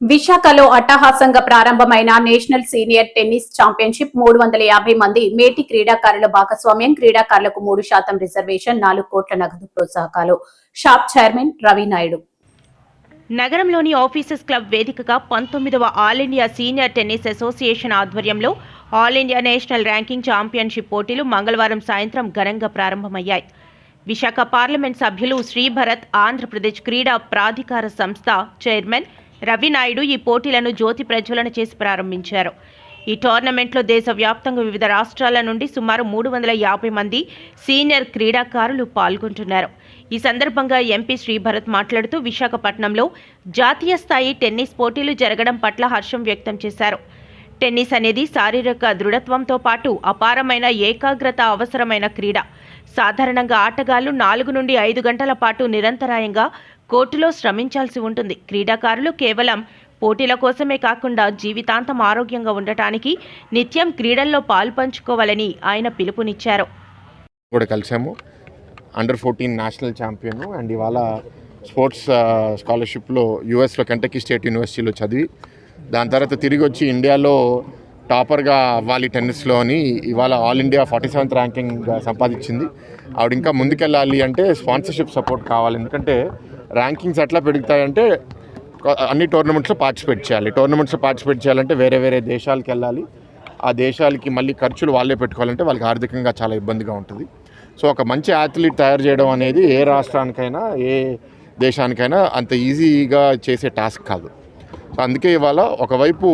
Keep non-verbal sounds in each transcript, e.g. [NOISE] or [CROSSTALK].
విశాఖలో అట్టహాసంగా ప్రారంభమైన నేషనల్ సీనియర్ టెన్నిస్ ఛాంపియన్షిప్ మూడు వందల యాభై మంది మేటి క్రీడాకారుల భాగస్వామ్యం క్రీడాకారులకు మూడు శాతం రిజర్వేషన్ నాలుగు కోట్ల నగదు ప్రోత్సాహకాలు. SAAP chairman Ravi Naidu. నగరంలోని ఆఫీసర్స్ క్లబ్ వేదికగా పంతొమ్మిదవ all India senior tennis association ఆధ్వర్యంలో all India national ranking championship పోటీలు మంగళవారం సాయంత్రం ఘనంగా ప్రారంభమయ్యాయి. విశాఖ పార్లమెంట్ సభ్యులు శ్రీభరత్ ఆంధ్రప్రదేశ్ క్రీడా ప్రాధికార సంస్థ చైర్మన్ రవినాయుడు ఈ పోటీలను జ్యోతి ప్రజ్వలన చేసి ప్రారంభించారు. ఈ టోర్నమెంట్లో దేశవ్యాప్తంగా వివిధ రాష్ట్రాల నుండి సుమారు మూడు వందల యాభై మంది సీనియర్ క్రీడాకారులు పాల్గొంటున్నారు. ఈ సందర్భంగా ఎంపీ శ్రీభరత్ మాట్లాడుతూ విశాఖపట్నంలో జాతీయ స్థాయి టెన్నిస్ పోటీలు జరగడం పట్ల హర్షం వ్యక్తం చేశారు. టెన్నిస్ అనేది శారీరక దృఢత్వంతో పాటు అపారమైన ఏకాగ్రత అవసరమైన క్రీడ. సాధారణంగా ఆటగాళ్ళు నాలుగు నుండి ఐదు గంటల పాటు నిరంతరాయంగా కోర్టులో శ్రమించాల్సి ఉంటుంది. క్రీడాకారులు కేవలం పోటీల కోసమే కాకుండా జీవితాంతం ఆరోగ్యంగా ఉండటానికి నిత్యం క్రీడల్లో పాల్పంచుకోవాలని ఆయన పిలుపునిచ్చారు. కూడా కలిసాము. Under fourteen national champion and ఇవాళ స్పోర్ట్స్ స్కాలర్షిప్లో యూఎస్లో కెంటకీ స్టేట్ యూనివర్సిటీలో చదివి దాని తర్వాత తిరిగి వచ్చి ఇండియాలో టాపర్గా అవ్వాలి టెన్నిస్లో అని ఇవాళ all India forty seventh ranking సంపాదించింది. ఆవిడ ఇంకా ముందుకెళ్ళాలి అంటే స్పాన్సర్షిప్ సపోర్ట్ కావాలి. ఎందుకంటే ర్యాంకింగ్స్ ఎట్లా పెరుగుతాయంటే అన్ని టోర్నమెంట్స్లో పార్టిసిపేట్ చేయాలి. టోర్నమెంట్స్లో పార్టిసిపేట్ చేయాలంటే వేరే వేరే దేశాలకు వెళ్ళాలి. ఆ దేశాలకి మళ్ళీ ఖర్చులు వాళ్ళే పెట్టుకోవాలంటే వాళ్ళకి ఆర్థికంగా చాలా ఇబ్బందిగా ఉంటుంది. సో ఒక మంచి అథ్లీట్ తయారు చేయడం అనేది ఏ రాష్ట్రానికైనా ఏ దేశానికైనా అంత ఈజీగా చేసే టాస్క్ కాదు. సో అందుకే ఇవాళ ఒకవైపు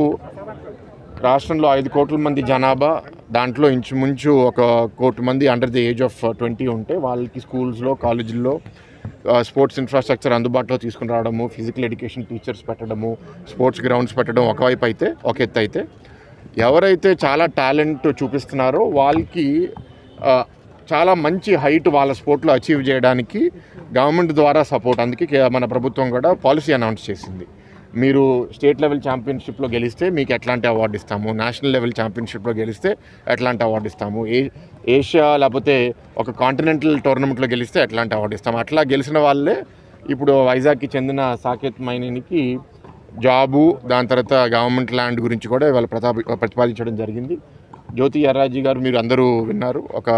రాష్ట్రంలో ఐదు కోట్ల మంది జనాభా దాంట్లో ఇంచుమించు ఒక కోటి మంది under the age of twenty ఉంటే వాళ్ళకి స్కూల్స్లో కాలేజీల్లో స్పోర్ట్స్ ఇన్ఫ్రాస్ట్రక్చర్ అందుబాటులో తీసుకుని రావడము ఫిజికల్ ఎడ్యుకేషన్ టీచర్స్ పెట్టడము స్పోర్ట్స్ గ్రౌండ్స్ పెట్టడం ఒకవైపు అయితే ఒక ఎత్తు అయితే ఎవరైతే చాలా టాలెంట్ చూపిస్తున్నారో వాళ్ళకి చాలా మంచి హైట్ వాళ్ళ స్పోర్ట్లో అచీవ్ చేయడానికి గవర్నమెంట్ ద్వారా సపోర్ట్ అందుకే మన ప్రభుత్వం కూడా పాలసీ అనౌన్స్ చేసింది. మీరు స్టేట్ లెవెల్ ఛాంపియన్షిప్లో గెలిస్తే మీకు ఎట్లాంటి అవార్డు ఇస్తాము? నేషనల్ లెవెల్ ఛాంపియన్షిప్లో గెలిస్తే ఎట్లాంటి అవార్డు ఇస్తాము? ఏ ఏషియా లేకపోతే ఒక కాంటినెంటల్ టోర్నమెంట్లో గెలిస్తే ఎట్లాంటి అవార్డు ఇస్తాము? అట్లా గెలిచిన వాళ్ళే ఇప్పుడు వైజాగ్కి చెందిన సాకేత్ మైనికి జాబు దాని తర్వాత గవర్నమెంట్ ల్యాండ్ గురించి కూడా ఇవాళ ప్రతాప ప్రతిపాదించడం జరిగింది. జ్యోతి ఎర్రాజీ గారు మీరు అందరూ విన్నారు. ఒక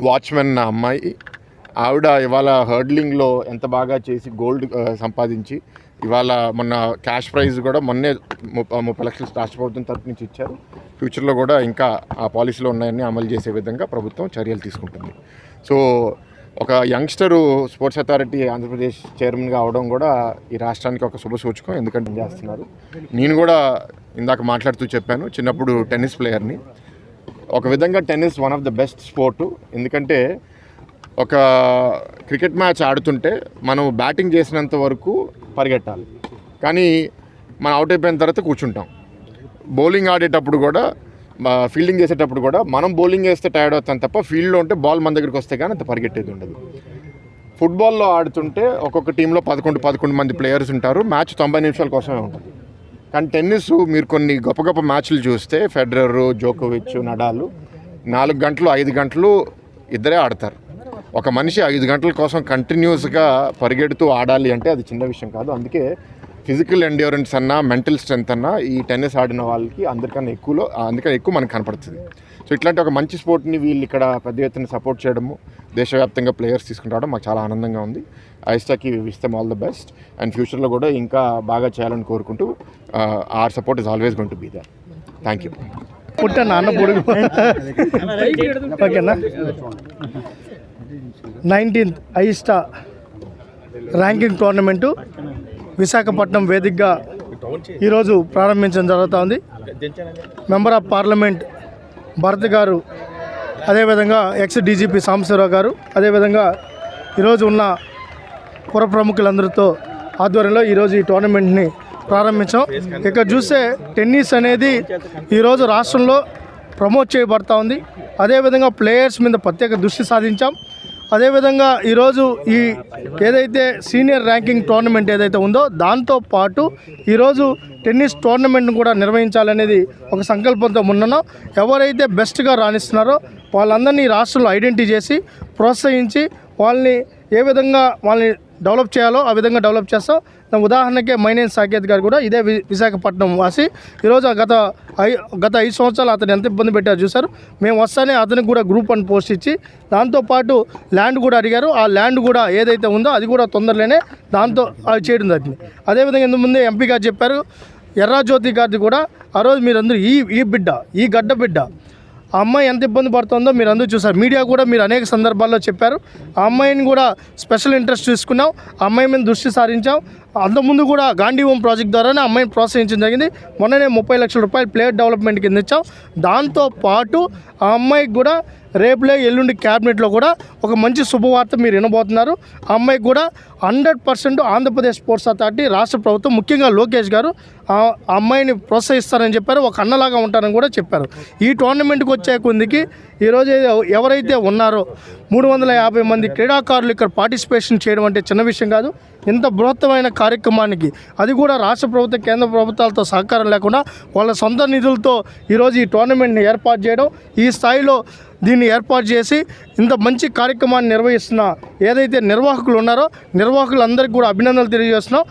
వాచ్మెన్ అమ్మాయి. ఆవిడ ఇవాళ హర్డ్లింగ్లో ఎంత బాగా చేసి గోల్డ్ సంపాదించి ఇవాళ మొన్న క్యాష్ ప్రైజ్ కూడా మొన్నే ముప్పై లక్షలు రాష్ట్ర ప్రభుత్వం తరపు నుంచి ఇచ్చారు. ఫ్యూచర్లో కూడా ఇంకా ఆ పాలసీలో ఉన్నాయని అమలు చేసే విధంగా ప్రభుత్వం చర్యలు తీసుకుంటుంది. సో ఒక యంగ్స్టరు స్పోర్ట్స్ అథారిటీ ఆంధ్రప్రదేశ్ చైర్మన్గా అవడం కూడా ఈ రాష్ట్రానికి ఒక శుభ సూచకం. ఎందుకంటే చేస్తున్నారు? నేను కూడా ఇందాక మాట్లాడుతూ చెప్పాను చిన్నప్పుడు టెన్నిస్ ప్లేయర్ని. ఒక విధంగా tennis one of the best sport. ఎందుకంటే ఒక క్రికెట్ మ్యాచ్ ఆడుతుంటే మనం బ్యాటింగ్ చేసినంత వరకు పరిగెట్టాలి. కానీ మనం అవుట్ అయిపోయిన తర్వాత కూర్చుంటాం. బౌలింగ్ ఆడేటప్పుడు కూడా ఫీల్డింగ్ చేసేటప్పుడు కూడా మనం బౌలింగ్ వేస్తే టైర్డ్ అవుతాం తప్ప ఫీల్డ్లో ఉంటే బాల్ మన దగ్గరికి వస్తే కానీ అంత పరిగెట్టేది ఉండదు. ఫుట్బాల్లో ఆడుతుంటే ఒక్కొక్క టీంలో పదకొండు పదకొండు మంది ప్లేయర్స్ ఉంటారు. మ్యాచ్ తొంభై నిమిషాల కోసమే ఉంటుంది. కానీ టెన్నిస్ మీరు కొన్ని గొప్ప గొప్ప మ్యాచ్లు చూస్తే ఫెడరర్ జోకోవిచ్ నడాలు నాలుగు గంటలు ఐదు గంటలు ఇద్దరే ఆడతారు. ఒక మనిషి ఐదు గంటల కోసం కంటిన్యూస్గా పరిగెడుతూ ఆడాలి అంటే అది చిన్న విషయం కాదు. అందుకే ఫిజికల్ ఎండ్యూరెన్స్ అన్నా మెంటల్ స్ట్రెంత్ అన్నా ఈ టెన్నిస్ ఆడిన వాళ్ళకి అందరికన్నా ఎక్కువలో అందుకని ఎక్కువ మనకు కనపడుతుంది. సో ఇట్లాంటి ఒక మంచి స్పోర్ట్ని వీళ్ళు ఇక్కడ పెద్ద ఎత్తున సపోర్ట్ చేయడము దేశవ్యాప్తంగా ప్లేయర్స్ తీసుకుని రావడం మాకు చాలా ఆనందంగా ఉంది. ఐస్టాకి విస్తాం ఆల్ ద బెస్ట్. అండ్ ఫ్యూచర్లో కూడా ఇంకా బాగా చేయాలని కోరుకుంటూ our support is always going to be there. Thank you. Puttanna అన్న పొడుగు [LAUGHS] ఓకేనా? Nineteenth AITA ranking tournament Visakhapatnam వేదికగా ఈరోజు ప్రారంభించడం జరుగుతూ ఉంది మెంబర్ ఆఫ్ పార్లమెంట్ భరత్ గారు అదేవిధంగా ఎక్స్ డీజీపీ సాంబశివరావు గారు అదేవిధంగా ఈరోజు ఉన్న పుర ప్రముఖులందరితో ఆధ్వర్యంలో ఈరోజు ఈ టోర్నమెంట్ని ప్రారంభించాం. ఇక్కడ చూస్తే టెన్నిస్ అనేది ఈరోజు రాష్ట్రంలో ప్రమోట్ చేయబడతా ఉంది. అదేవిధంగా ప్లేయర్స్ మీద ప్రత్యేక దృష్టి సాధించాం. అదేవిధంగా ఈరోజు ఈ ఏదైతే సీనియర్ ర్యాంకింగ్ టోర్నమెంట్ ఏదైతే ఉందో దాంతో పాటు ఈరోజు టెన్నిస్ టోర్నమెంట్ను కూడా నిర్వహించాలనేది ఒక సంకల్పంతో ఉన్నానో ఎవరైతే బెస్ట్గా రాణిస్తున్నారో వాళ్ళందరినీ రాష్ట్రంలో ఐడెంటిటీ చేసి ప్రోత్సహించి వాళ్ళని ఏ విధంగా వాళ్ళని డెవలప్ చేయాలో ఆ విధంగా డెవలప్ చేస్తాం. ఉదాహరణకే మైనేని సాకేత్ గారు కూడా ఇదే విశాఖపట్నం వాసి ఈరోజు గత ఐ గత ఐదు సంవత్సరాలు అతను ఎంత ఇబ్బంది పెట్టారు చూసారు మేము వస్తానే అతనికి కూడా గ్రూప్ అని పోస్ట్ ఇచ్చి దాంతోపాటు ల్యాండ్ కూడా అడిగారు. ఆ ల్యాండ్ కూడా ఏదైతే ఉందో అది కూడా తొందరలోనే దాంతో అది చేయడం జరిగింది. అదేవిధంగా ఇంతకుముందే ఎంపీ గారు చెప్పారు ఎర్రాజ్యోతి గారిది కూడా ఆ రోజు మీరందరూ ఈ ఈ బిడ్డ ఈ గడ్డ బిడ్డ ఆ అమ్మాయి ఎంత ఇబ్బంది పడుతుందో మీరు అందరూ చూసారు. మీడియా కూడా మీరు అనేక సందర్భాల్లో చెప్పారు. ఆ అమ్మాయిని కూడా స్పెషల్ ఇంట్రెస్ట్ తీసుకున్నాం. ఆ అమ్మాయి మీద దృష్టి సారించాం. అంతకుముందు కూడా గాంధీ హోమ్ ప్రాజెక్ట్ ద్వారానే అమ్మాయిని ప్రోత్సహించడం జరిగింది. మొన్ననే ముప్పై లక్షల రూపాయలు ప్లేయర్ డెవలప్మెంట్ కింద ఇచ్చాం. దాంతో పాటు ఆ అమ్మాయికి కూడా రేపులే ఎల్లుండి క్యాబినెట్లో కూడా ఒక మంచి శుభవార్త మీరు వినబోతున్నారు. ఆ అమ్మాయికి కూడా hundred percent Andhra Pradesh sports authority రాష్ట్ర ప్రభుత్వం ముఖ్యంగా లోకేష్ గారు ఆ అమ్మాయిని ప్రోత్సహిస్తారని చెప్పారు. ఒక అన్నలాగా ఉంటారని కూడా చెప్పారు. ఈ టోర్నమెంట్కి వచ్చే కొందికి ఈరోజు ఎవరైతే ఉన్నారో మూడు వందల యాభై మంది క్రీడాకారులు ఇక్కడ పార్టిసిపేషన్ చేయడం అంటే చిన్న విషయం కాదు. ఇంత బృహత్తమైన కార్యక్రమానికి అది కూడా రాష్ట్ర ప్రభుత్వ కేంద్ర ప్రభుత్వాలతో సహకారం లేకుండా వాళ్ళ సొంత నిధులతో ఈరోజు ఈ టోర్నమెంట్ని ఏర్పాటు చేయడం ఈ స్థాయిలో దీన్ని ఏర్పాటు చేసి ఇంత మంచి కార్యక్రమాన్ని నిర్వహిస్తున్న ఏదైతే నిర్వాహకులు ఉన్నారో నిర్వాహకులందరికీ కూడా అభినందనలు తెలియజేస్తున్నాం.